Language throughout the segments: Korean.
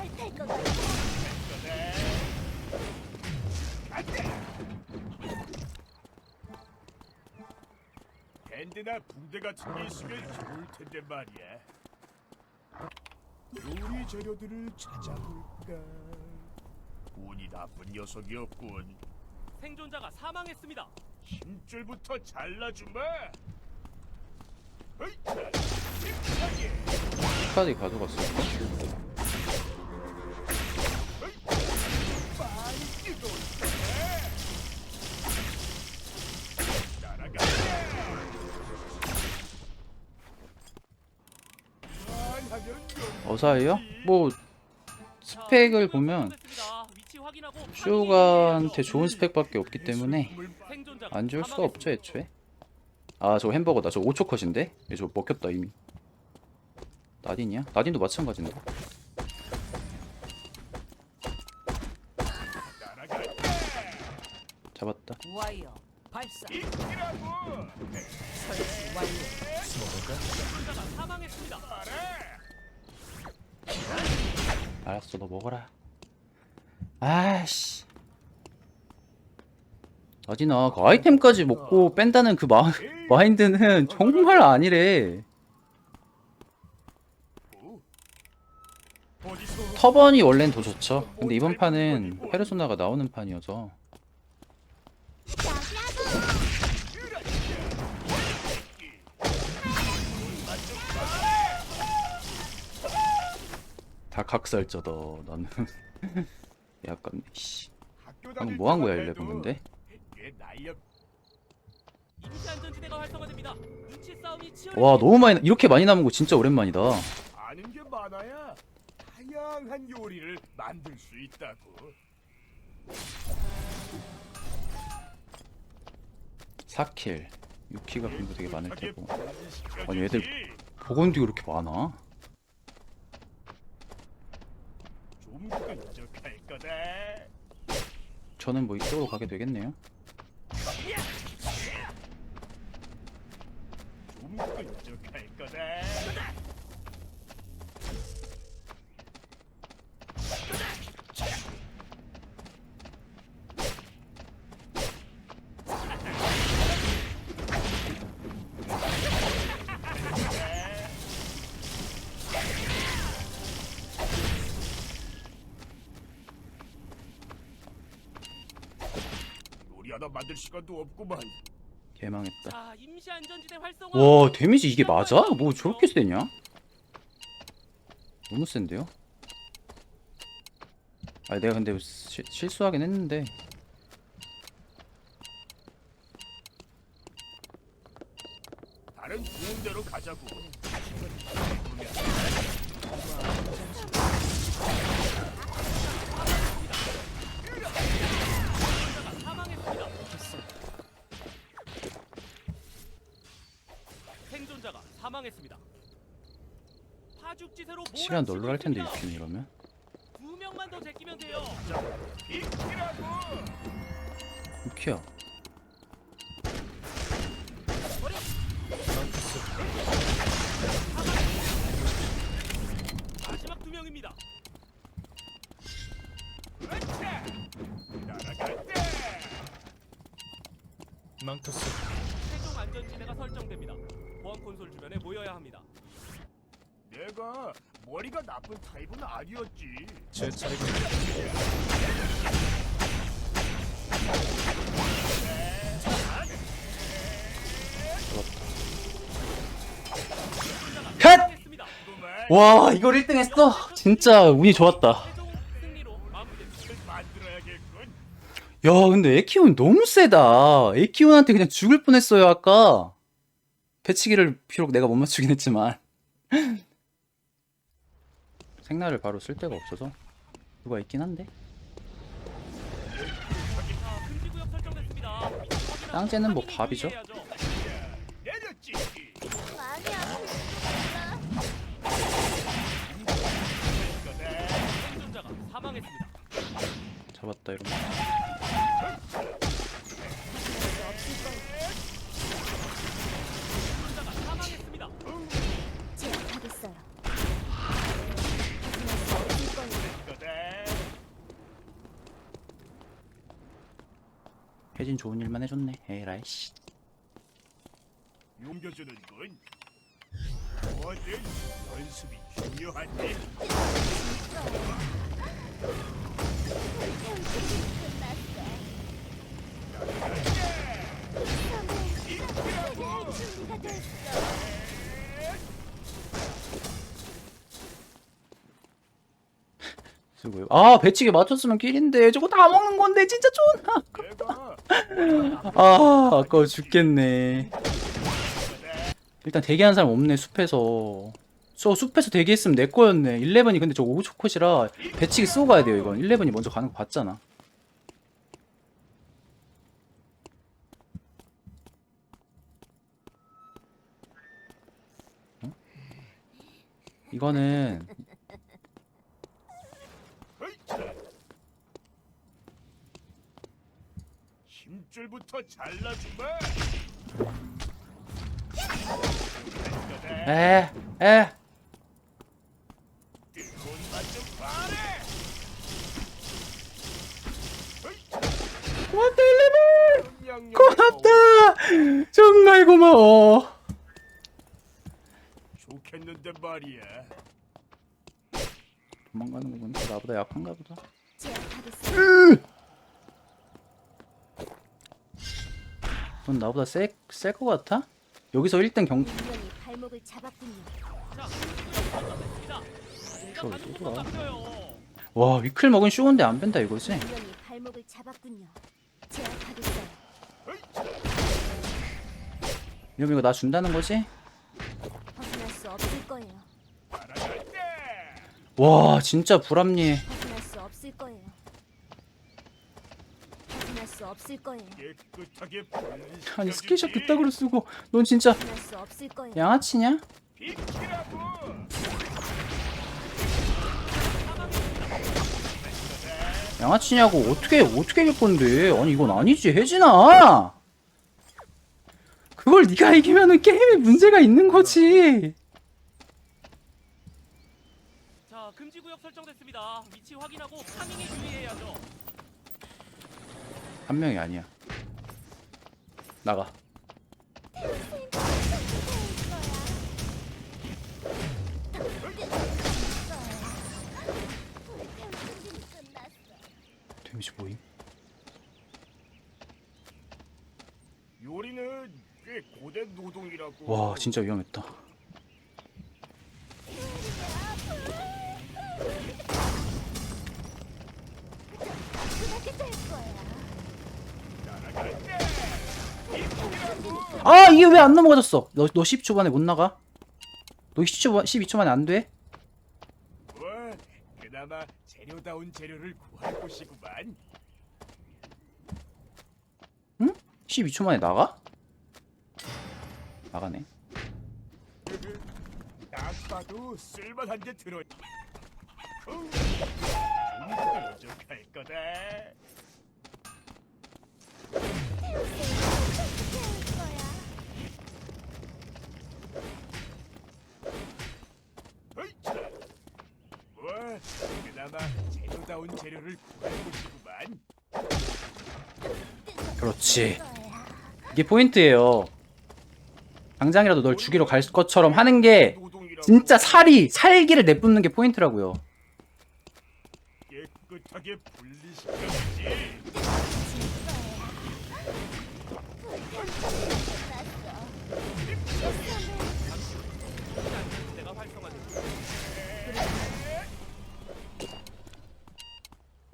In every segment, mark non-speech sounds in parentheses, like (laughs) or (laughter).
잘탈 것 같아. 밴드나 붕대 같은 게 있으면 좋을 텐데 말이야. 요리 재료들을 찾아볼까? 운이 나쁜 녀석이었군. 생존자가 사망했습니다. 힘줄부터 잘라주마. 어이, 자, 힘차게. 카드 가져갔어. 어사예요? 뭐 스펙을 보면 슈가한테 좋은 스펙밖에 없기 때문에 안줄 수가. 없죠 애초에. 아 저 햄버거다. 저 5초 컷인데? 얘저 먹혔다 이미. 나딘이야? 나딘도 마찬가지인데. 잡았다. 발사 완료 생존자가 사망했습니다. 알았어 너 먹어라. 아씨. 나딘아 그 아이템까지 먹고 뺀다는 그 마, (laughs) 마인드는 정말 아니래. 터번이 원래는 더 좋죠. 근데 이번 판은 페르소나가 나오는 판이어서 다 각살져다 나는 (laughs) 약간 씨 방금 뭐 한 거야 때만 11 해도 근데 꽤 날렵 임시 안전지대가 활성화됩니다. 눈치 싸움이 치열. 와 너무 많이 이렇게 많이 남은 거 진짜 오랜만이다 아는 게 많아야 다양한 요리를 만들 수 있다고. 4킬 6키가 분도 되게 많을 테고. 아니, 얘들 보건디가 이렇게 많아 좀 끈적할 거다. 저는 뭐 이쪽으로 가게 되겠네요 좀 끈적할 거다. 하나 만들 시간도 없구만. 개망했다 자, 임시 안전지대 활성화. 와 데미지 이게 맞아? 뭐 저렇게 세냐? 너무 센데요? 아니 내가 근데 시, 실수하긴 했는데 다른 데로 가자고. 생존자가 사망했습니다. 파죽지세로 시간 널널할 텐데 6킬 이러면 두 명만 더 제끼면 돼요. 6키야 마지막 두 명입니다. 날아갔다. 최종 안전지대가 설정됩니다. 보안 콘솔 주변에 모여야 합니다. 내가 머리가 나쁜 타입은 아니었지. 컷! 했습니다. 와 이걸 1등 했어? 진짜 운이 좋았다 최종 승리로 마무리됩니다. 만들어야겠군. 야 근데 에키온 너무 세다 에키온한테 그냥 죽을 뻔했어요 아까 배치기를 비록 내가 못 맞추긴 했지만 (laughs) 생나를 바로 쓸 데가 없어서 누가 있긴 한데. 땅째는 뭐 밥이죠. 잡았다 이러면 혜진 좋은 일만 해줬네. 에라이 씨. 옮겨주는군. 뭐든 연습이 중요한데. (laughs) 아 배치기 맞췄으면 킬인데 저거 다 먹는 건데 진짜 좋나 내가 아 아까워 죽겠네. 일단 대기하는 사람 없네 숲에서. 저 숲에서 대기했으면 내 거였네. 11이 근데 저 5초 컷이라 배치기 쓰고 가야 돼요 이건. 11이 먼저 가는 거 봤잖아. 어? 이거는 힘줄부터 잘라주마. 에, 에, 뜨거운 맛좀 봐래. 고맙다! 정말 고마워. 좋겠는데 말이야. 도망가는 거 보니까 나보다 약한가 보다. 제 넌 나보다 셀, 셀것 같아? 여기서 1등 경, 발목을 잡았군요. 내가 또 돌아. 와, 위클 먹은 쇼인데 안 뺀다 이거지? 인간이 발목을 잡았군요. 제압하겠어요. 이러면 이거 나 준다는 거지? 벗어날 수 없을 거예요. 따라갈 때. 와, 진짜 불합리해. 벗어날 수 없을 거예요. 벗어날 수 없을 거예요. 깨끗하게. 아니, 스케이샷 그따구로 쓰고, 넌 진짜 벗어날 수 없을 거예요. 양아치냐? 비키라고. 양아치냐고, 어떻게, 어떻게 이길 건데? 아니, 이건 아니지, 혜진아! 그걸 네가 이기면은 게임에 문제가 있는 거지. 자, 금지 구역 설정됐습니다. 위치 확인하고 파밍에 주의해야죠. 한 명이 아니야. 나가. 데미지 보임? 요리는 꽤 고된 노동이라고. 와, 진짜 위험했다. 아, 이게 왜 안 넘어가졌어? 너, 너 10초 만에 못 나가? 너 10초, 12초 만에 안 돼? 와, 그나마 재료다운 재료를 구할 곳이구만. 12초 만에 나가? 나가네. 딱 봐도 쓸만한 게 들어. 어, 좀 부족할 거다. 어이차. 와, 그나마 재료다운 재료를 구할 곳이구만. 그렇지. 이게 포인트예요. 당장이라도 널 죽이러 갈 것처럼 하는 게 진짜 살이 살기를 내뿜는 게 포인트라고요. 깨끗하게 분리시켜주지.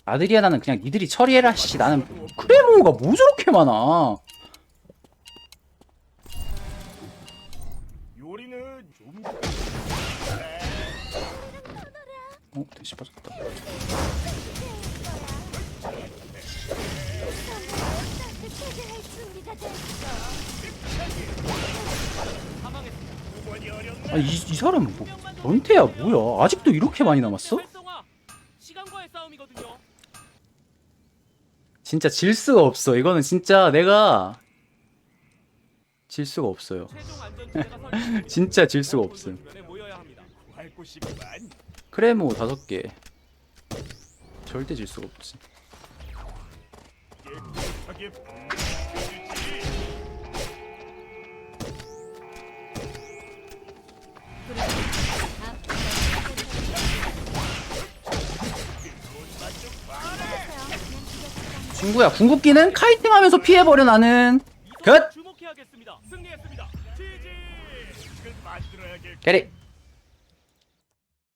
아드리아나는 그냥 니들이 처리해라 씨. 나는 크레모가 뭐 저렇게 많아. 어, 대시 빠졌다. 아니, 이, 이 사람은 뭐 변태야 뭐야? 아직도 이렇게 많이 남았어? 시간과의 싸움이거든요. 진짜 질 수가 없어. 이거는 진짜 내가 질 수가 없어요. (laughs) 진짜 질 수가 없음. 크레모 다섯 개. 절대 질 수가 없지. 친구야. 궁극기는 카이팅하면서 피해버려 나는. 이 끝! 캐리